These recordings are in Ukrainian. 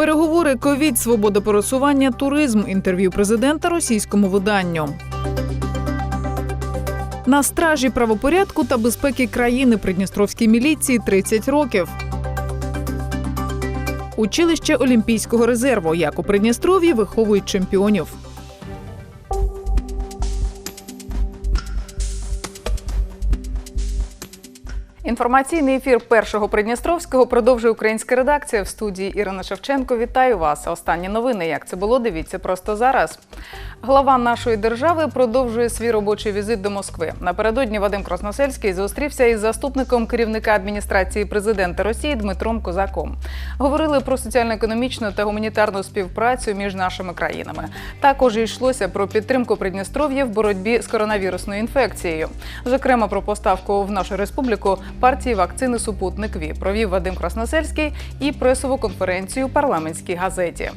Переговори ковід, свобода пересування, туризм. Інтерв'ю президента російському виданню. На стражі правопорядку та безпеки країни Придністровській міліції 30 років. Училище Олімпійського резерву. Як у Придністров'ї виховують чемпіонів. Інформаційний ефір першого Придністровського продовжує українська редакція в студії Ірина Шевченко. Вітаю вас. Останні новини. Як це було? Дивіться просто зараз. Глава нашої держави продовжує свій робочий візит до Москви. Напередодні Вадим Красносельський зустрівся із заступником керівника адміністрації президента Росії Дмитром Козаком. Говорили про соціально-економічну та гуманітарну співпрацю між нашими країнами. Також йшлося про підтримку Придністров'я в боротьбі з коронавірусною інфекцією. Зокрема, про поставку в нашу республіку партії вакцини Супутник Ві провів Вадим Красносельський і пресову конференцію парламентській газеті.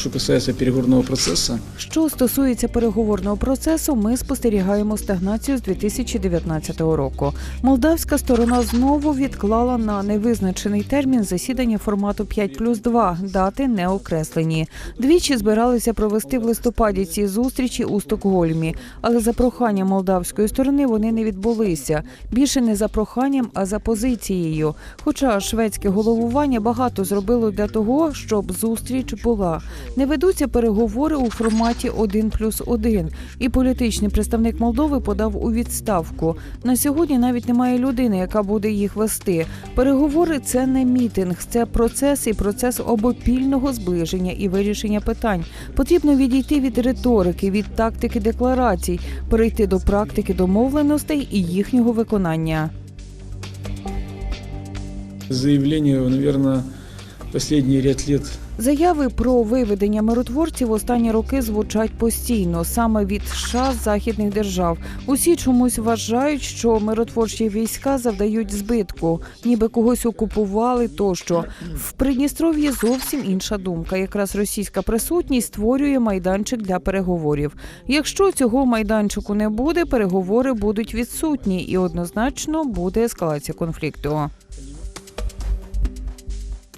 Что касается переговорного процесса, Що стосується переговорного процесу, ми спостерігаємо стагнацію з 2019 року. Молдавська сторона знову відклала на невизначений термін засідання формату 5 плюс 2, дати не окреслені. Двічі збиралися провести в листопаді ці зустрічі у Стокгольмі, але за проханням молдавської сторони вони не відбулися. Більше не за проханням, а за позицією. Хоча шведське головування багато зробило для того, щоб зустріч була. Не ведуться переговори у форматі 1 плюс 1, і політичний представник Молдови подав у відставку. На сьогодні навіть немає людини, яка буде їх вести. Переговори це не мітинг, це процес і процес обопільного зближення і вирішення питань. Потрібно відійти від риторики, від тактики декларацій, перейти до практики домовленостей і їхнього виконання. заявление, наверное, последний ряд лет Заяви про виведення миротворців останні роки звучать постійно, саме від США західних держав. Усі чомусь вважають, що миротворчі війська завдають збитку, ніби когось окупували тощо. В Придністров'ї зовсім інша думка. Якраз російська присутність створює майданчик для переговорів. Якщо цього майданчику не буде, переговори будуть відсутні і однозначно буде ескалація конфлікту.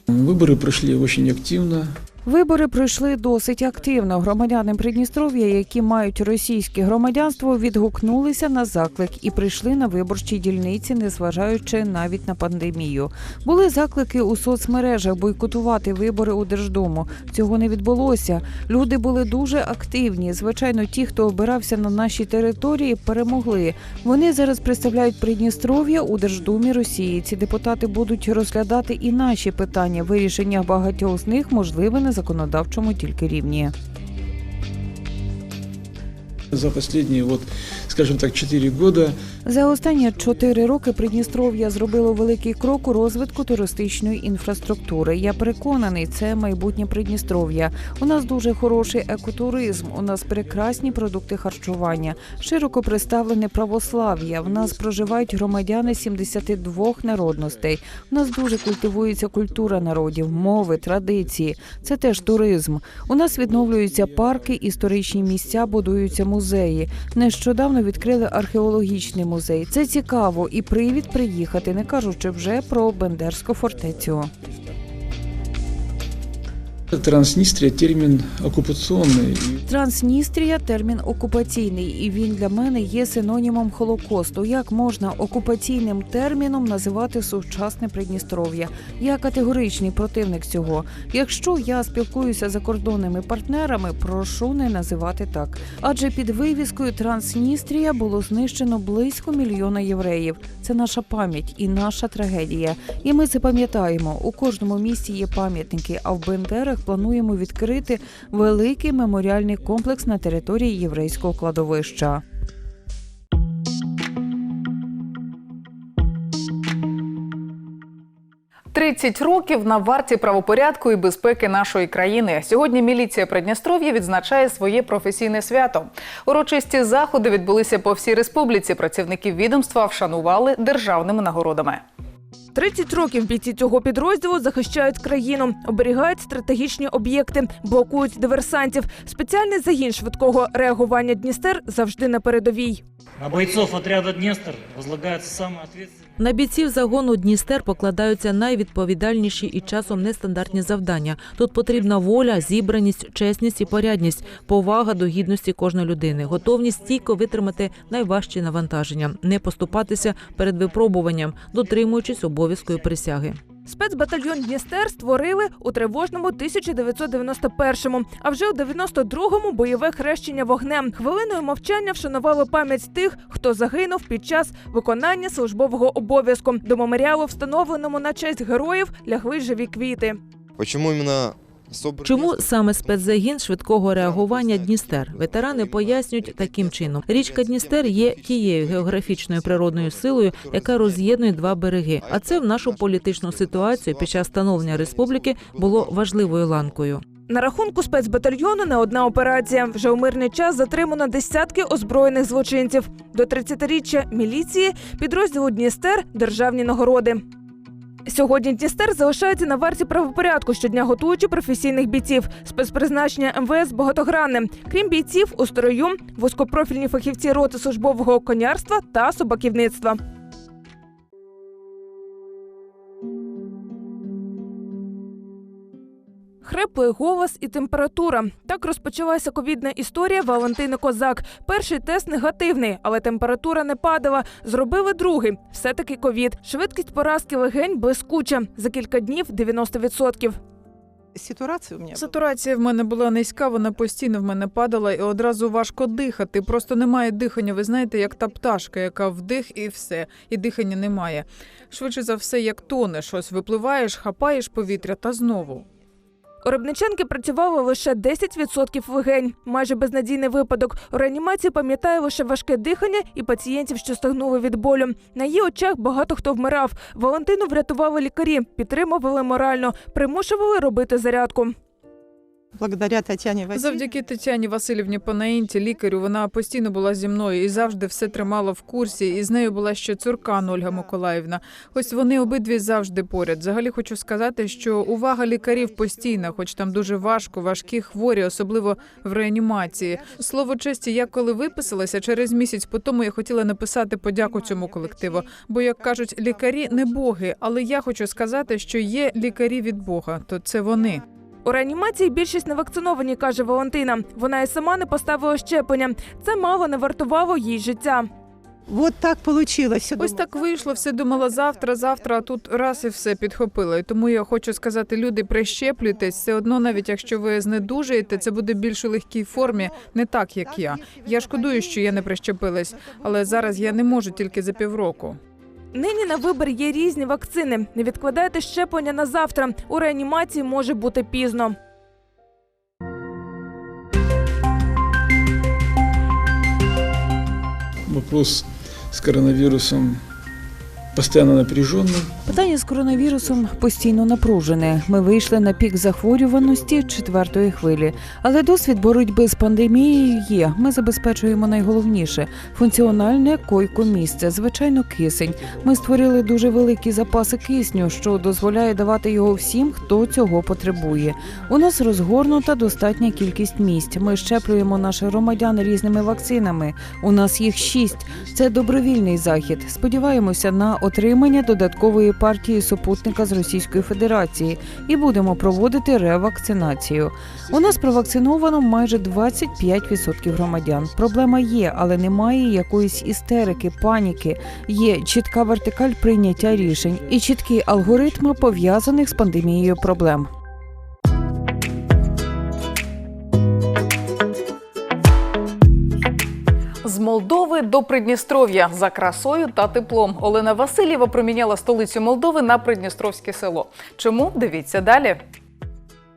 Выборы прошли очень активно. Вибори пройшли досить активно. Громадяни Придністров'я, які мають російське громадянство, відгукнулися на заклик і прийшли на виборчі дільниці, незважаючи навіть на пандемію. Були заклики у соцмережах бойкотувати вибори у Держдуму. Цього не відбулося. Люди були дуже активні. Звичайно, ті, хто обирався на нашій території, перемогли. Вони зараз представляють Придністров'я у Держдумі Росії. Ці депутати будуть розглядати і наші питання. Вирішення багатьох з них можливе на законодавчому тільки рівні. За останні вот, скажем так, 4 года За останні чотири роки Придністров'я зробило великий крок у розвитку туристичної інфраструктури. Я переконаний, це майбутнє Придністров'я. У нас дуже хороший екотуризм. У нас прекрасні продукти харчування, широко представлене православ'я. В нас проживають громадяни 72 народностей. У нас дуже культивується культура народів, мови, традиції. Це теж туризм. У нас відновлюються парки, історичні місця, будуються музеї. Нещодавно відкрили археологічний музей. Це цікаво і привід приїхати, не кажучи вже про Бендерську фортецю. Транснистрия термин оккупационный. И Трансністрія термін окупаційний, і він для мене є синонімом Холокосту. Як можна окупаційним терміном називати сучасне Придністров'я? Я категоричний противник цього. Якщо я спілкуюся з закордонними партнерами, прошу не називати так. Адже під вивіскою Трансністрія було знищено близько мільйона євреїв. Це наша пам'ять і наша трагедія. І ми це пам'ятаємо. У кожному місті є пам'ятники. А в Бендерах плануємо відкрити великий меморіальний комплекс на території єврейського кладовища. – 30 років на варті правопорядку і безпеки нашої країни. Сьогодні міліція Придністров'я відзначає своє професійне свято. Урочисті заходи відбулися по всій республіці. Працівників відомства вшанували державними нагородами. 30 років бійці цього підрозділу захищають країну, оберігають стратегічні об'єкти, блокують диверсантів. Спеціальний загін швидкого реагування Дністер завжди на передовій. На бойцов отряда Дністер возлагається саме ответственная На бійців загону Дністер покладаються найвідповідальніші і часом нестандартні завдання. Тут потрібна воля, зібраність, чесність і порядність, повага до гідності кожної людини, готовність стійко витримати найважчі навантаження, не поступатися перед випробуванням, дотримуючись обов'язкою присяги. Спецбатальйон Дністер створили у тривожному 1991-му, а вже у 92-му бойове хрещення вогнем. Хвилиною мовчання вшанували пам'ять тих, хто загинув під час виконання службового обов'язку. До меморіалу, встановленому на честь героїв, лягли живі квіти. Почему именно СОБР? Чому саме спецзагін швидкого реагування Дністер? Ветерани пояснюють таким чином: річка Дністер є тією географічною природною силою, яка роз'єднує два береги. А це в нашу політичну ситуацію під час становлення республіки було важливою ланкою. На рахунку спецбатальйону не одна операція. Вже у мирний час затримано десятки озброєних злочинців. До 30-річчя міліції підрозділу Дністер державні нагороди. Сьогодні Дністер залишається на варті правопорядку, щодня готуючи професійних бійців. Спецпризначення МВС багатогранне. Крім бійців, у строю вузькопрофільні фахівці роти службового конярства та собаківництва. Хриплий голос і температура. Так розпочалася ковідна історія Валентини Козак. Перший тест негативний, але температура не падала. Зробили другий. Все-таки ковід. Швидкість поразки легень блискуча. За кілька днів 90%. Ситуація у мене Сатурація в мене була низька, вона постійно в мене падала і одразу важко дихати. Просто немає дихання. Ви знаєте, як та пташка, яка вдих і все, і дихання немає. Швидше за все, як тоне щось, випливаєш, хапаєш повітря та знову. У Рибниченки працювало лише 10% легень. Майже безнадійний випадок. У реанімації пам'ятає лише важке дихання і пацієнтів, що стагнули від болю. На її очах багато хто вмирав. Валентину врятували лікарі, підтримували морально, примушували робити зарядку. Благодаря Тетяні Васильівні. Завдяки Тетяні Васильівні Панаїнті, лікарю, вона постійно була зі мною і завжди все тримала в курсі. І з нею була ще Цуркан Ольга Миколаївна. Ось вони обидві завжди поряд. Взагалі хочу сказати, що увага лікарів постійна, хоч там дуже важко, важкі хворі, особливо в реанімації. Слово честі, я коли виписалася через місяць по тому, я хотіла написати подяку цьому колективу. Бо як кажуть, лікарі не боги, але я хочу сказати, що є лікарі від Бога, то це вони. У реанімації більшість не вакциновані, каже Валентина. Вона і сама не поставила щеплення. Це мало не вартувало їй життя. Вот так получилось. Ось так вийшло, все думала завтра, завтра, а тут раз і все підхопило. І тому я хочу сказати, люди, прищеплюйтесь. Все одно, навіть якщо ви знедужаєте, це буде більш у легкій формі, не так як я. Я шкодую, що я не прищепилась, але зараз я не можу тільки за півроку. Нині на вибір є різні вакцини. Не відкладайте щеплення на завтра. У реанімації може бути пізно. Вопрос з коронавирусом постоянно напряженный. Питання з коронавірусом постійно напружене. Ми вийшли на пік захворюваності четвертої хвилі, але досвід боротьби з пандемією є. Ми забезпечуємо найголовніше функціональне койко-місце, звичайно, кисень. Ми створили дуже великі запаси кисню, що дозволяє давати його всім, хто цього потребує. У нас розгорнута достатня кількість місць. Ми щеплюємо наших громадян різними вакцинами. У нас їх шість. Це добровільний захід. Сподіваємося на отримання додаткової партії супутника з Російської Федерації і будемо проводити ревакцинацію. У нас провакциновано майже 25% громадян. Проблема є, але немає якоїсь істерики, паніки. Є чітка вертикаль прийняття рішень і чіткі алгоритми пов'язаних з пандемією проблем. Молдови до Придністров'я за красою та теплом. Олена Васильєва проміняла столицю Молдови на Придністровське село. Чому? Дивіться далі.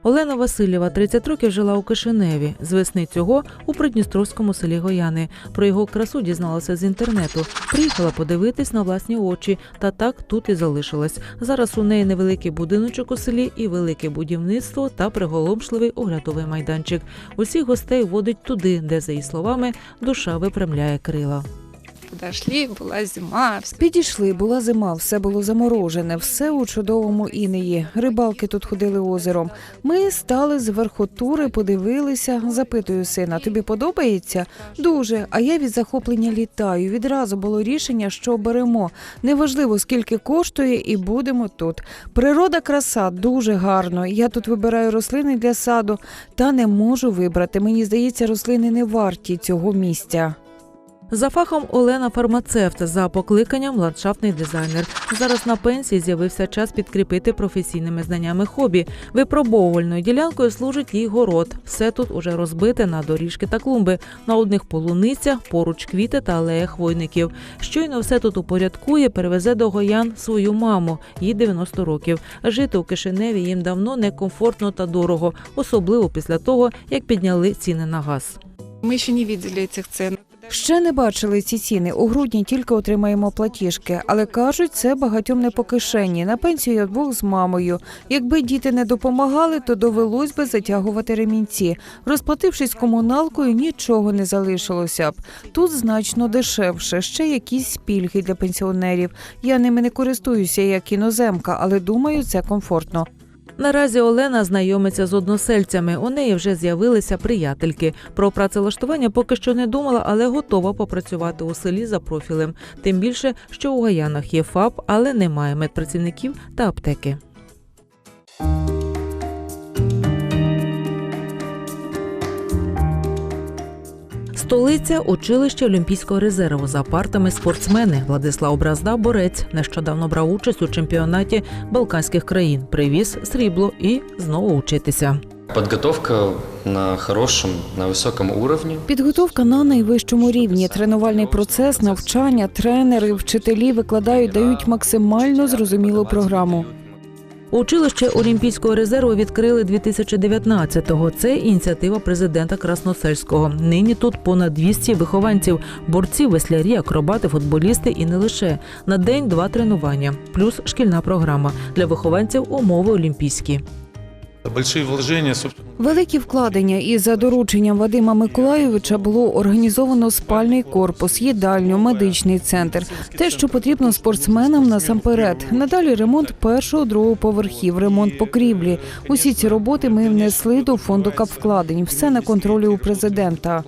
Олена Васильєва 30 років жила у Кишиневі. З весни цього у придністровському селі Гояни. Про його красу дізналася з інтернету. Приїхала подивитись на власні очі, та так тут і залишилась. Зараз у неї невеликий будиночок у селі і велике будівництво та приголомшливий оглядовий майданчик. Усіх гостей водить туди, де, за її словами, душа випрямляє крила. Подошли, была зима. Підійшли, була зима, все було заморожене, все у чудовому інеї. Рибалки тут ходили озером. Ми стали з верхотури, подивилися. Запитую сина, тобі подобається? Дуже. А я від захоплення літаю. Відразу було рішення, що беремо. Неважливо, скільки коштує, і будемо тут. Природа краса дуже гарно. Я тут вибираю рослини для саду, та не можу вибрати. Мені здається, рослини не варті цього місця. За фахом Олена фармацевт, за покликанням ландшафтний дизайнер. Зараз на пенсії з'явився час підкріпити професійними знаннями хобі. Випробовувальною ділянкою служить їй город. Все тут уже розбите на доріжки та клумби. На одних полуниця, поруч квіти та алея хвойників. Щойно все тут упорядкує, перевезе до гоян свою маму. Їй 90 років. Жити у Кишиневі їм давно некомфортно та дорого, особливо після того, як підняли ціни на газ. Мы еще не видели этих цен. Ще не бачили ці ціни. У грудні тільки отримаємо платіжки, але кажуть, це багатьом не по кишені. На пенсію я вдвох з мамою. Якби діти не допомагали, то довелось би затягувати ремінці. Розплатившись комуналкою, нічого не залишилося б. Тут значно дешевше, ще якісь пільги для пенсіонерів. Я ними не користуюся як іноземка, але думаю, це комфортно. Наразі Олена знайомиться з односельцями. У неї вже з'явилися приятельки. Про працевлаштування поки що не думала, але готова попрацювати у селі за профілем. Тим більше, що у Гаянах є ФАП, але немає медпрацівників та аптеки. Столиця училище Олімпійського резерву за партами спортсмени. Владислав Бразда, борець, нещодавно брав участь у чемпіонаті Балканських країн. Привіз срібло і знову учитися. Подготовка на хорошем, на высоком уровне. Підготовка на найвищому рівні. Тренувальний процес, навчання, тренери, вчителі викладають, дають максимально зрозумілу програму. Училище Олімпійського резерву відкрили 2019-го. Це ініціатива президента Красносельського. Нині тут понад 200 вихованців, борці, веслярі, акробати, футболісти і не лише на день два тренування, плюс шкільна програма для вихованців умови олімпійські. Вложения, собственно. Великі вкладення і за дорученням Вадима Миколайовича було організовано спальний корпус, їдальню, медичний центр. Те, що потрібно спортсменам насамперед. Надалі ремонт першого другого поверхів, ремонт покрівлі. Усі ці роботи ми внесли до фонду капвкладень. Все на контролі у президента.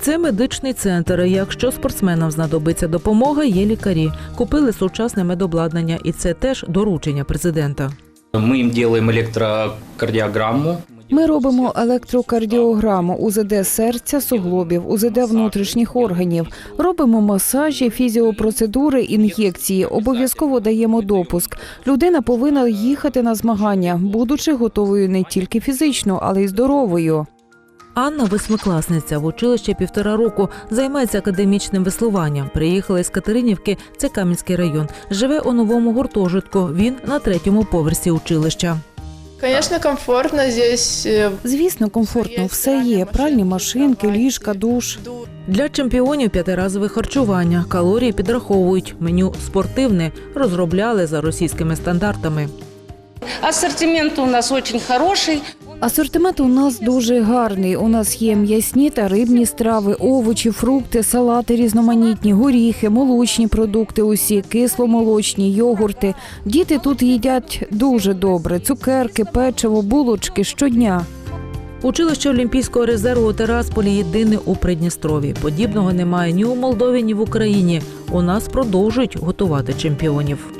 Це медичний центр. Якщо спортсменам знадобиться допомога, є лікарі. Купили сучасне медобладнання, і це теж доручення президента. Мы їм робимо електрокардіограму. Ми робимо електрокардіограму, УЗД серця, суглобів, УЗД внутрішніх органів. Робимо масажі, фізіопроцедури, ін'єкції. Обов'язково даємо допуск. Людина повинна їхати на змагання, будучи готовою не тільки фізично, але й здоровою. Анна восьмикласниця в училищі півтора року займається академічним веслуванням. Приїхала із Катеринівки, це Кам'янський район. Живе у новому гуртожитку. Він на третьому поверсі училища. Конечно, комфортно здесь. Звісно, комфортно все є: пральні машинки, ліжка, душ. Для чемпіонів п'ятиразове харчування. Калорії підраховують. Меню спортивне розробляли за російськими стандартами. Ассортимент у нас очень хороший. Асортимент у нас дуже гарний. У нас є м'ясні та рибні страви, овочі, фрукти, салати різноманітні, горіхи, молочні продукти, усі кисломолочні, йогурти. Діти тут їдять дуже добре: цукерки, печиво, булочки щодня. Училище Олімпійського резерву у Терасполі єдине у Придністрові. Подібного немає ні у Молдові, ні в Україні. У нас продовжують готувати чемпіонів.